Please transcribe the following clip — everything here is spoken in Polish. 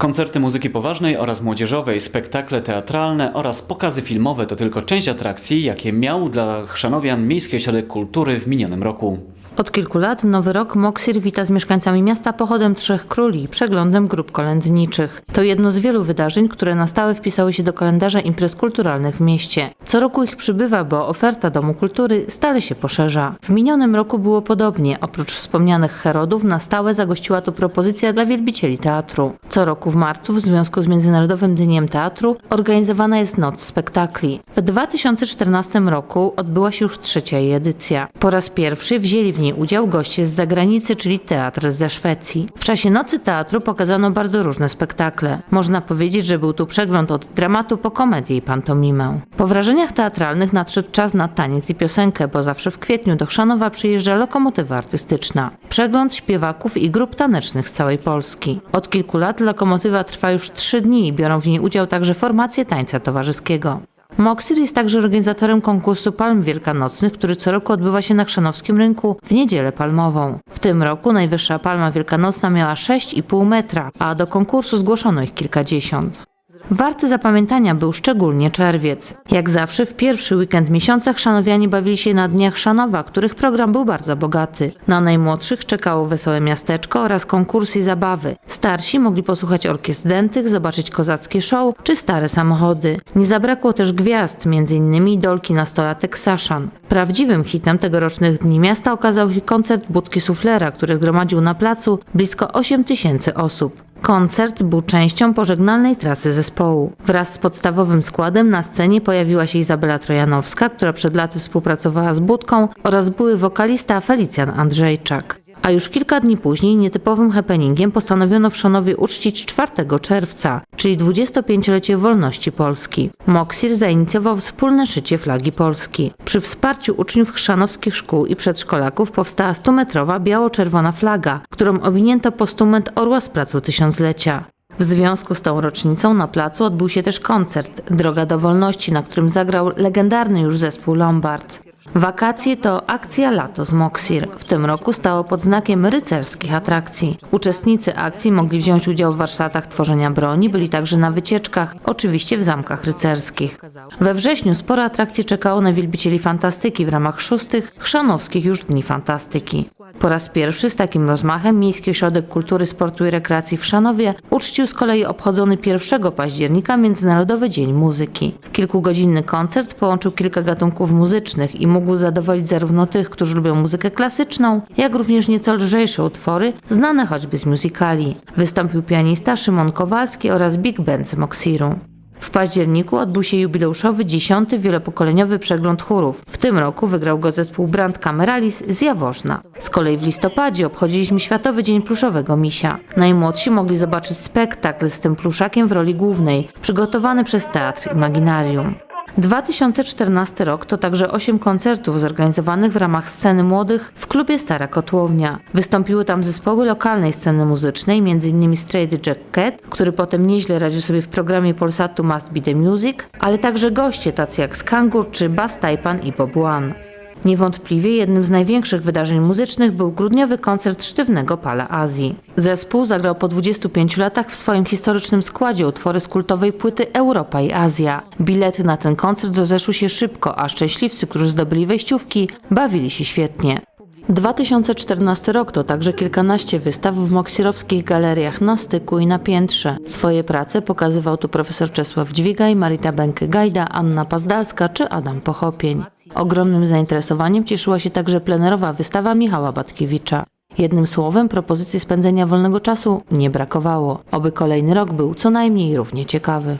Koncerty muzyki poważnej oraz młodzieżowej, spektakle teatralne oraz pokazy filmowe to tylko część atrakcji, jakie miał dla chrzanowian Miejski Ośrodek Kultury w minionym roku. Od kilku lat Nowy Rok Moksir wita z mieszkańcami miasta pochodem Trzech Króli przeglądem grup kolędniczych. To jedno z wielu wydarzeń, które na stałe wpisały się do kalendarza imprez kulturalnych w mieście. Co roku ich przybywa, bo oferta Domu Kultury stale się poszerza. W minionym roku było podobnie. Oprócz wspomnianych Herodów na stałe zagościła tu propozycja dla wielbicieli teatru. Co roku w marcu w związku z Międzynarodowym Dniem Teatru organizowana jest Noc Spektakli. W 2014 roku odbyła się już trzecia jej edycja. Po raz pierwszy wzięli w niej udział goście z zagranicy, czyli teatr ze Szwecji. W czasie Nocy Teatru pokazano bardzo różne spektakle. Można powiedzieć, że był tu przegląd od dramatu po komedię i pantomimę. Po wrażeniach teatralnych nadszedł czas na taniec i piosenkę, bo zawsze w kwietniu do Chrzanowa przyjeżdża lokomotywa artystyczna. Przegląd śpiewaków i grup tanecznych z całej Polski. Od kilku lat lokomotywa trwa już trzy dni i biorą w niej udział także formacje tańca towarzyskiego. Moksir jest także organizatorem konkursu palm wielkanocnych, który co roku odbywa się na Chrzanowskim Rynku w niedzielę palmową. W tym roku najwyższa palma wielkanocna miała 6,5 metra, a do konkursu zgłoszono ich kilkadziesiąt. Warty zapamiętania był szczególnie czerwiec. Jak zawsze w pierwszy weekend miesiąca chrzanowianie bawili się na Dniach Chrzanowa, których program był bardzo bogaty. Na najmłodszych czekało wesołe miasteczko oraz konkursy i zabawy. Starsi mogli posłuchać orkiestr dętych, zobaczyć kozackie show czy stare samochody. Nie zabrakło też gwiazd, m.in. idolki nastolatek Saszan. Prawdziwym hitem tegorocznych Dni Miasta okazał się koncert Budki Suflera, który zgromadził na placu blisko 8 tysięcy osób. Koncert był częścią pożegnalnej trasy zespołu. Wraz z podstawowym składem na scenie pojawiła się Izabela Trojanowska, która przed laty współpracowała z Budką oraz były wokalista Felicjan Andrzejczak. A już kilka dni później nietypowym happeningiem postanowiono w Szanowie uczcić 4 czerwca, czyli 25-lecie wolności Polski. Moksir zainicjował wspólne szycie flagi Polski. Przy wsparciu uczniów chrzanowskich szkół i przedszkolaków powstała 100-metrowa biało-czerwona flaga, którą owinięto postument orła z placu Tysiąclecia. W związku z tą rocznicą na placu odbył się też koncert Droga do Wolności, na którym zagrał legendarny już zespół Lombard. Wakacje to akcja Lato z Moksir. W tym roku stało pod znakiem rycerskich atrakcji. Uczestnicy akcji mogli wziąć udział w warsztatach tworzenia broni, byli także na wycieczkach, oczywiście w zamkach rycerskich. We wrześniu sporo atrakcji czekało na wielbicieli fantastyki w ramach szóstych chrzanowskich już Dni Fantastyki. Po raz pierwszy z takim rozmachem Miejski Ośrodek Kultury, Sportu i Rekreacji w Szanowie uczcił z kolei obchodzony 1 października Międzynarodowy Dzień Muzyki. Kilkugodzinny koncert połączył kilka gatunków muzycznych i mógł zadowolić zarówno tych, którzy lubią muzykę klasyczną, jak również nieco lżejsze utwory, znane choćby z musicali. Wystąpił pianista Szymon Kowalski oraz big band z Moksiru. W październiku odbył się jubileuszowy dziesiąty wielopokoleniowy przegląd chórów. W tym roku wygrał go zespół Brand Cameralis z Jaworzna. Z kolei w listopadzie obchodziliśmy Światowy Dzień Pluszowego Misia. Najmłodsi mogli zobaczyć spektakl z tym pluszakiem w roli głównej, przygotowany przez Teatr Imaginarium. 2014 rok to także 8 koncertów zorganizowanych w ramach sceny młodych w klubie Stara Kotłownia. Wystąpiły tam zespoły lokalnej sceny muzycznej, m.in. Straight Jack Cat, który potem nieźle radził sobie w programie Polsatu Must Be The Music, ale także goście tacy jak Skangur czy Bas Taipan i Bob One. Niewątpliwie jednym z największych wydarzeń muzycznych był grudniowy koncert Sztywnego Pala Azji. Zespół zagrał po 25 latach w swoim historycznym składzie utwory z kultowej płyty Europa i Azja. Bilety na ten koncert rozeszły się szybko, a szczęśliwcy, którzy zdobyli wejściówki, bawili się świetnie. 2014 rok to także kilkanaście wystaw w moksirowskich galeriach na styku i na piętrze. Swoje prace pokazywał tu profesor Czesław Dźwigaj, Marita Bękę-Gajda, Anna Pazdalska czy Adam Pochopień. Ogromnym zainteresowaniem cieszyła się także plenerowa wystawa Michała Batkiewicza. Jednym słowem, propozycji spędzenia wolnego czasu nie brakowało. Oby kolejny rok był co najmniej równie ciekawy.